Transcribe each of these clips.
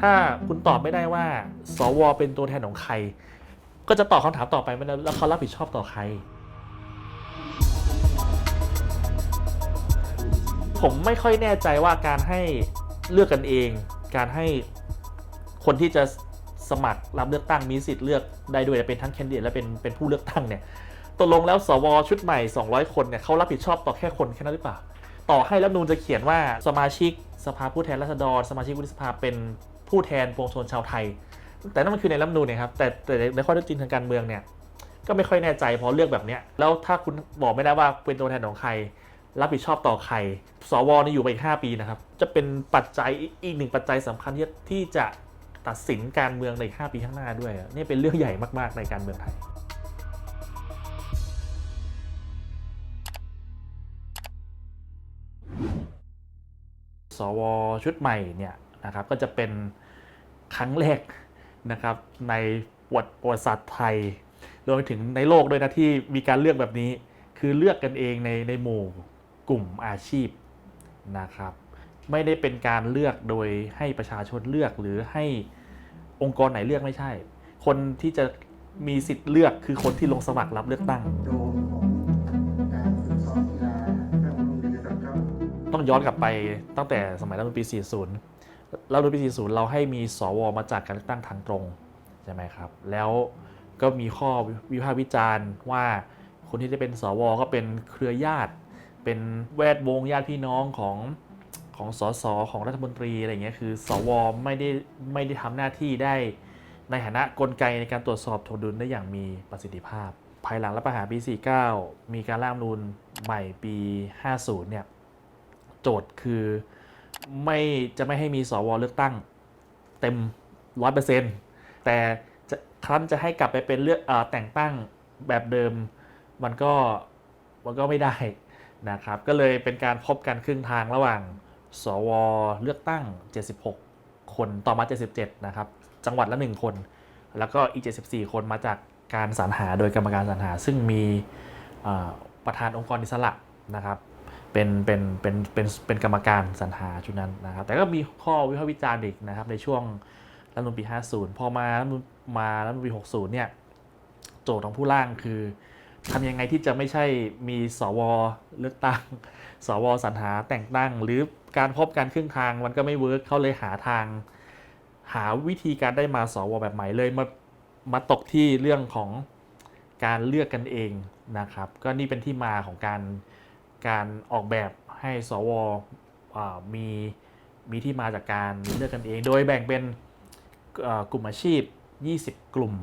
ถ้าคุณตอบไม่ได้ว่า สว เป็นตัวแทนของใคร ก็จะตอบคำถามต่อไปไม่ได้แล้วเขารับผิดชอบต่อใคร ผมไม่ค่อยแน่ใจว่าการให้เลือกกันเอง การให้คนที่จะสมัครรับเลือกตั้งมีสิทธิ์เลือกได้ด้วยเป็นทั้งแคนดิเดตและเป็นเป็นผู้เลือกตั้งเนี่ยตกลงแล้วสวชุดใหม่ 200 คนเนี่ยเขารับผิดชอบต่อแค่คนแค่นั้นหรือเปล่า ต่อให้รัฐนูญจะเขียนว่าสมาชิกสภาผู้แทนราษฎร สมาชิกวุฒิสภาเป็น ผู้แทนปวงชนชาวไทย แต่นั่นมันคือในรัฐมนูญเนะครับแต่แต่ในข้อเท็จจริงทางการเมืองเนี่ยก็ไม่ค่อยแน่ใจพราะเลือกแบบเนี้ยแล้วถ้าคุณบอกไม่ได้ว่าเป็นตัวแทนของใคร รับผิดชอบต่อใคร สวนี่อยู่ไปอีก 5 ปีนะครับ จะเป็นปัจจัยอีกหนึ่งปัจจัยสำคัญที่ที่จะตัดสินการเมืองใน 5 ปีข้างหน้าด้วย นี่เป็นเรื่องใหญ่มากๆในการเมืองไทยสวชุดใหม่เนี่ย นะครับก็จะเป็นครั้งแรกนะครับในประวัติประวัติศาสตร์ไทยรวมไปถึงในโลกด้วยนะที่มีการเลือกแบบนี้ คือเลือกกันเองในในหมู่กลุ่มอาชีพนะครับ ไม่ได้เป็นการเลือกโดยให้ประชาชนเลือกหรือให้องค์กรไหนเลือกไม่ใช่ คนที่จะมีสิทธิ์เลือกคือคนที่ลงสมัครรับเลือกตั้ง ต้องย้อนกลับไปตั้งแต่สมัยรัฐมนูญปี40 รัฐธรรมนูญปี40 เราให้มีสวมาจากการเลือกตั้งทางตรงใช่ไหมครับ แล้วก็มีข้อวิพากษ์วิจารณ์ว่าคนที่จะเป็นสวก็เป็นเครือญาติ เป็นแวดวงญาติพี่น้องของของสสของรัฐมนตรีอะไรเงี้ยคือ สวไม่ได้ไม่ได้ทำหน้าที่ได้ ในฐานะกลไกในการตรวจสอบถวงดุลได้อย่างมีประสิทธิภาพ ภายหลังรัฐประหารปี 49 มีการร่างรัฐมนูญใหม่ปี 50 เนี่ยโจทย์คือ ไม่จะไม่ให้มีสวเลือกตั้ง เต็มร้อยเปอร์เซ็นต์แต่จะครั้นจะให้กลับไปเป็นเลือกอแต่งตั้งแบบเดิม มันก็มันก็ไม่ได้นะครับ ก็เลยเป็นการพบกันครึ่งทางระหว่าง สวเลือกตั้ง 76 คนต่อมา 77 นะครับ จังหวัดละ 1 คน แล้วก็อีก 74 คนมาจากการสรรหาโดยกรรมการสรรหา ซึ่งมีประธานองค์กรอิสระนะครับ เป็นเป็นเป็นเป็นเป็นกรรมการสรรหาชุดนั้นนะครับ แต่ก็มีข้อวิพากษ์วิจารณ์อีกนะครับ ในช่วงรัฐธรรมนูญปี50 พอมารัฐธรรมนูญมารัฐธรรมนูญปี60 เนี่ย โจทย์ของผู้ร่างคือทำยังไงที่จะไม่ใช่มีสวเลือกตั้ง สวสรรหาแต่งตั้ง หรือการพบกันครึ่งทางมันก็ไม่เวิร์กเขาเลยหาทาง หาวิธีการได้มาสวแบบใหม่เลยมามาตกที่เรื่องของการเลือกกันเองนะครับ ก็นี่เป็นที่มาของการ การออกแบบให้สวมีมีที่มาจากการเลือกกันเอง โดยแบ่งเป็นกลุ่มอาชีพ 20 กลุ่ม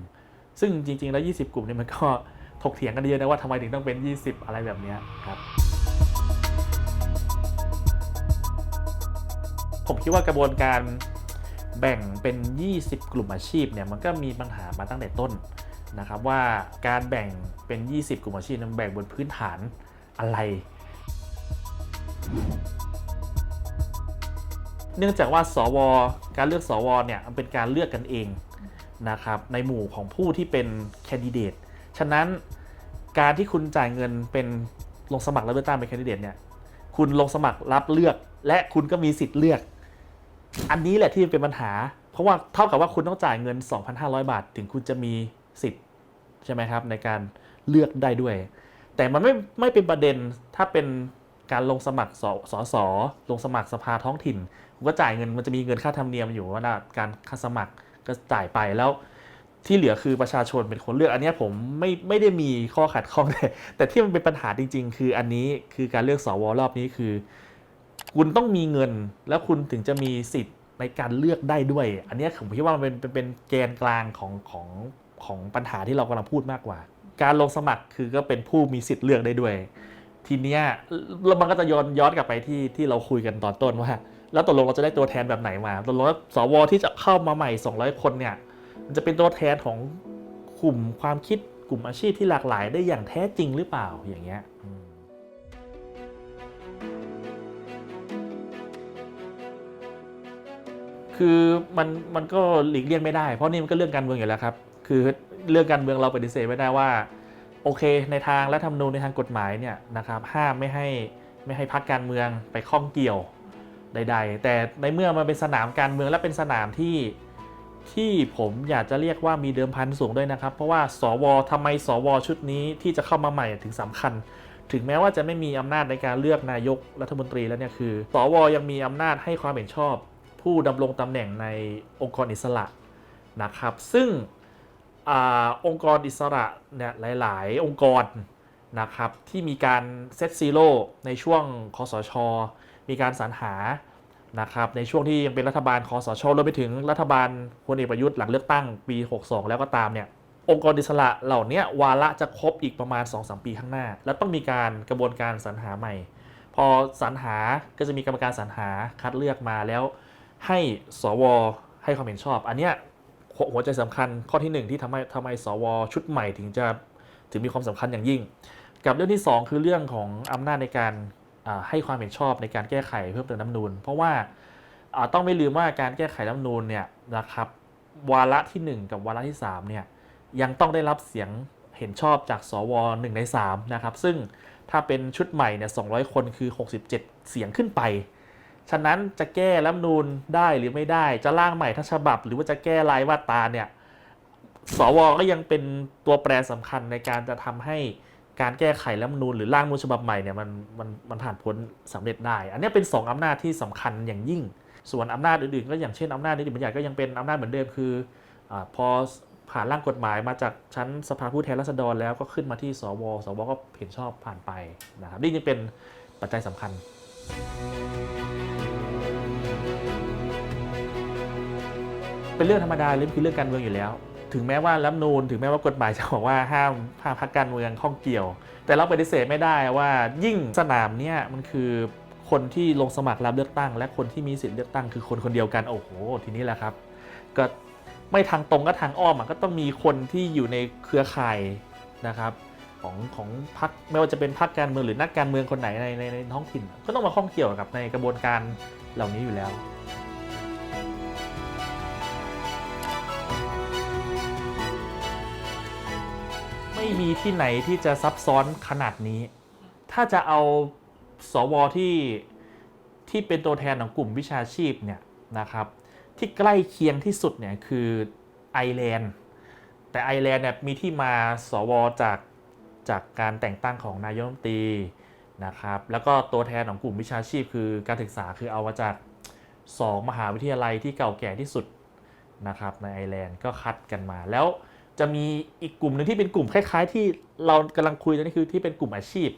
ซึ่งจริง ๆ แล้ว 20 กลุ่มเนี่ยมันก็ถกเถียงกันเยอะนะว่าทำไมถึงต้องเป็น 20 อะไรแบบนี้ครับ ผมคิดว่ากระบวนการแบ่งเป็น 20 กลุ่มอาชีพเนี่ยมันก็มีปัญหามาตั้งแต่ต้นนะครับว่าการแบ่งเป็น 20 กลุ่มอาชีพนั้นแบ่งบนพื้นฐานอะไร เนื่องจากว่าสว การเลือกสวเนี่ยมันเป็นการเลือกกันเองนะครับในหมู่ของผู้ที่เป็นแคนดิเดต ฉะนั้นการที่คุณจ่ายเงินเป็นลงสมัครรับเลือกตั้งเป็นแคนดิเดตเนี่ยคุณลงสมัครรับเลือก และคุณก็มีสิทธิ์เลือก อันนี้แหละที่เป็นปัญหา เพราะว่าเท่ากับว่าคุณต้องจ่ายเงิน 2,500 บาท ถึงคุณจะมีสิทธิ์ใช่ไหมครับในการเลือกได้ด้วย แต่มันไม่ไม่เป็นประเด็นถ้าเป็น การลงสมัครสสสลงสมัครสภาท้องถิ่นคุณก็จ่ายเงินมันจะมีเงินค่าธรรมเนียมอยู่ว่านะการค่าสมัครก็จ่ายไปแล้วที่เหลือคือประชาชนเป็นคนเลือกอันนี้ผมไม่ไม่ได้มีข้อขัดข้องแต่แต่ที่มันเป็นปัญหาจริง ๆ คืออันนี้คือการเลือกสวรอบนี้คือ คุณต้องมีเงินแล้วคุณถึงจะมีสิทธิ์ในการเลือกได้ด้วย อันนี้ผมคิดว่ามันเป็นเป็นเป็นแกนกลางของของของปัญหาที่เรากำลังพูดมากกว่า การลงสมัครคือก็เป็นผู้มีสิทธิ์เลือกได้ด้วย ทีเนี้ยแล้วมันก็จะย้อนย้อนกลับไปที่ที่เราคุยกันตอนต้นว่า แล้วตกลงเราจะได้ตัวแทนแบบไหนมาตกลงสวที่จะเข้ามาใหม่ 200 คนเนี่ยมันจะเป็นตัวแทนของกลุ่มความคิดกลุ่มอาชีพที่หลากหลายได้อย่างแท้จริงหรือเปล่าอย่างเงี้ยคือมันมันก็หลีกเลี่ยงไม่ได้ เพราะนี่มันก็เรื่องการเมืองอยู่แล้วครับ คือเรื่องการเมืองเราปฏิเสธไม่ได้ว่า โอเค ในทางรัฐธรรมนูญในทางกฎหมายเนี่ยนะครับห้ามไม่ให้ไม่ให้พักการเมืองไปข้องเกี่ยวใด ๆ แต่ในเมื่อมันเป็นสนามการเมืองและเป็นสนามที่ที่ผมอยากจะเรียกว่ามีเดิมพันสูงด้วยนะครับ เพราะว่าสวทำไมสวชุดนี้ที่จะเข้ามาใหม่ถึงสำคัญ ถึงแม้ว่าจะไม่มีอำนาจในการเลือกนายกรัฐมนตรีแล้วเนี่ยคือ สวยังมีอำนาจให้ความเห็นชอบ ผู้ดำรงตำแหน่งในองค์กรอิสระนะครับ ซึ่ง องค์กรอิสระเนี่ยหลาย ๆ องค์กรนะครับที่มีการเซตซีโร่ในช่วงคอสช มีการสรรหานะครับในช่วงที่ยังเป็นรัฐบาลคอสชรวมไปถึงรัฐบาลพลเอกประยุทธ์หลังเลือกตั้งปี 62 แล้วก็ตามเนี่ยองค์กรอิสระเหล่านี้วาระจะครบอีกประมาณ 2-3 ปีข้างหน้า แล้วต้องมีการกระบวนการสรรหาใหม่ พอสรรหาก็จะมีกรรมการสรรหาคัดเลือกมาแล้วให้สวให้ความเห็นชอบ อันเนี้ย หัวใจสำคัญข้อที่หนึ่งที่ทำให้ทำไมสวชุดใหม่ถึงจะถึงมีความสำคัญอย่างยิ่ง กับเรื่องที่สองคือเรื่องของอำนาจในการให้ความเห็นชอบในการแก้ไขเพิ่มเติมน้ำนูน เพราะว่าต้องไม่ลืมว่าการแก้ไขน้ำนูนเนี่ยนะครับวาระที่หนึ่งกับวาระที่สามเนี่ยยังต้องได้รับเสียงเห็นชอบจากสว1ใน3นะครับซึ่งถ้าเป็นชุดใหม่เนี่ย200 คนคือ 67 เสียงขึ้นไป ฉะนั้นจะแก้รัฐมนูนได้หรือไม่ได้ จะร่างใหม่ทั้งฉบับ หรือว่าจะแก้รายมาตราเนี่ยสวก็ยังเป็นตัวแปรสำคัญในการจะทำให้การแก้ไขรัฐมนูนหรือร่างรัฐมนูญฉบับใหม่เนี่ยมันมันมันผ่านพ้นสำเร็จได้ อันนี้เป็น 2อำนาจที่สำคัญอย่างยิ่ง ส่วนอำนาจอื่นๆ ก็อย่างเช่นอำนาจนิติบัญญัติก็ยังเป็นอำนาจเหมือนเดิมคืออพอผ่านร่างกฎหมายมาจากชั้นสภาผู้แทนราษฎรแล้วก็ขึ้นมาที่สว สวก็เห็นชอบผ่านไปนะครับนี่จึงเป็นปัจจัยสำคัญ เป็นเรื่องธรรมดาเรื่องคือเรื่องการเมืองอยู่แล้ว ถึงแม้ว่ารัฐนูนถึงแม้ว่ากฎหมายจะบอกว่าห้ามห้ามพักการเมืองข้องเกี่ยว แต่เราปฏิเสธไม่ได้ว่ายิ่งสนามเนี่ยมันคือคนที่ลงสมัครรับเลือกตั้ง และคนที่มีสิทธิ์เลือกตั้งคือคนคนเดียวกันโอ้โหทีนี้แหละครับ ก็ไม่ทางตรงก็ทางอ้อมก็ต้องมีคนที่อยู่ในเครือข่ายนะครับของของพรรคไม่ว่าจะเป็นพรรคการเมืองหรือนักการเมืองคนไหนในในในท้องถิ่น ก็ต้องมาข้องเกี่ยวกับในกระบวนการเหล่านี้อยู่แล้ว ม่มีที่ไหนที่จะซับซ้อนขนาดนี้ ถ้าจะเอาสวที่ที่เป็นตัวแทนของกลุ่มวิชาชีพเนี่ยนะครับที่ใกล้เคียงที่สุดเนี่ยคือไอร์แลนด์แต่ไอร์แลนด์เนี่ยมีที่มาสวจากจากการแต่งตั้งของนายกรัฐมนตรีนะครับแล้วก็ตัวแทนของกลุ่มวิชาชีพ คือการศึกษาคือเอามาจากสองมหาวิทยาลัยที่เก่าแก่ที่สุดนะครับในไอร์แลนด์ก็คัดกันมาแล้ว จะมีอีกกลุ่มหนึ่งที่เป็นกลุ่มคล้าย ๆ ที่เรากำลังคุยกันนี่คือที่เป็นกลุ่มอาชีพ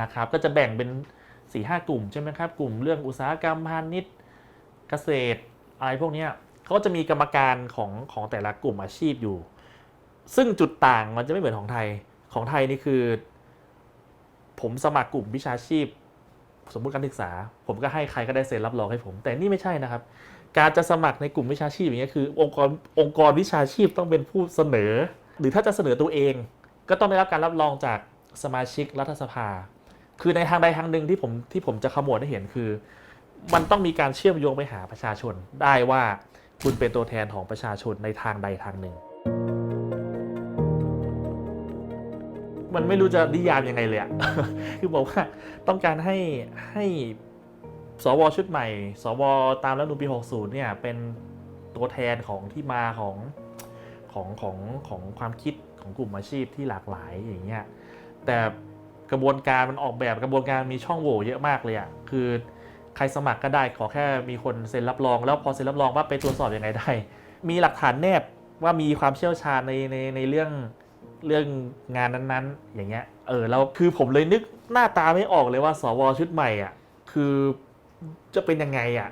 นะครับ ก็จะแบ่งเป็น4ี่ห้ากลุ่มใช่ไหมครับกลุ่มเรื่องอุตสาหกรรมพาณิชย์เกษตรอะไรพวกนี้เขาจะมีกรรมการของของแต่ละกลุ่มอาชีพอยู่ ซึ่งจุดต่างมันจะไม่เหมือนของไทยของไทยนี่คือ ผมสมัครกลุ่มวิชาชีพ สมมุติการศึกษา ผมก็ให้ใครก็ได้เซ็นรับรองให้ผม แต่นี่ไม่ใช่นะครับ การจะสมัครในกลุ่มวิชาชีพอย่างเงี้ยคือองค์กรองค์กรวิชาชีพต้องเป็นผู้เสนอ หรือถ้าจะเสนอตัวเอง ก็ต้องได้รับการรับรองจากสมาชิกรัฐสภา คือในทางใดทางหนึ่งที่ผมที่ผมจะขมวดให้เห็นคือ มันต้องมีการเชื่อมโยงไปหาประชาชน ได้ว่าคุณเป็นตัวแทนของประชาชนในทางใดทางหนึ่ง มันไม่รู้จะนิยามยังไงเลยอะคือบอกว่าต้องการให้ให้ สวชุดใหม่ สวตามรัฐธรรมนูญปี 60 เนี่ย เป็นตัวแทนของที่มาของของของของความคิดของกลุ่มอาชีพที่หลากหลายอย่างเงี้ย แต่กระบวนการมันออกแบบกระบวนการมีช่องโหว่เยอะมากเลยอะคือใครสมัครก็ได้ขอแค่มีคนเซ็นรับรอง แล้วพอเซ็นรับรองว่าไปตรวจสอบยังไงได้ มีหลักฐานแนบว่ามีความเชี่ยวชาญในในในเรื่องเรื่องงานนั้นๆ อย่างเงี้ย เออแล้วคือผมเลยนึกหน้าตาไม่ออกเลยว่า สวชุดใหม่อะคือ จะเป็นยังไงอะ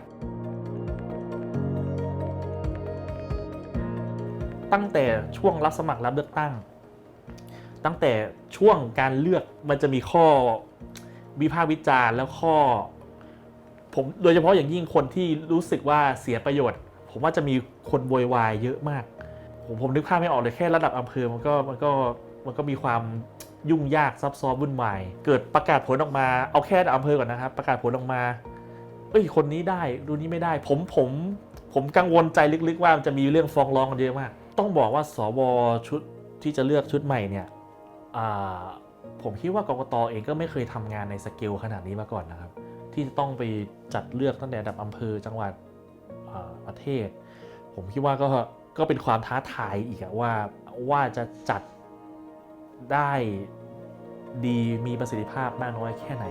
ตั้งแต่ช่วงรับสมัครรับเลือกตั้ง ตั้งแต่ช่วงการเลือกมันจะมีข้อวิพากษ์วิจารณ์แล้วข้อ ผมโดยเฉพาะอย่างยิ่งคนที่รู้สึกว่าเสียประโยชน์ ผมว่าจะมีคนโวยวายเยอะมาก ผมผมนึกภาพไม่ออกเลยแค่ระดับอำเภอมันก็มันก็มันก็มีความยุ่งยากซับซ้อนวุ่นวาย เกิดประกาศผลออกมา เอาแค่อำเภอก่อนนะครับ ประกาศผลออกมา เอ้ยคนนี้ได้ดูนี้ไม่ได้ ผมผมผมกังวลใจลึกๆว่ามันจะมีเรื่องฟ้องร้องกันเยอะมาก ต้องบอกว่าสวชุดที่จะเลือกชุดใหม่เนี่ยผมคิดว่ากรกตเองก็ไม่เคยทำงานในสเกลขนาดนี้มาก่อนนะครับ ที่จะต้องไปจัดเลือกตั้งแต่ระดับอำเภอจังหวัดประเทศ ผมคิดว่าก็ก็เป็นความท้าทายอีกว่าว่าจะจัดได้ดีมีประสิทธิภาพมากน้อยแค่ไหน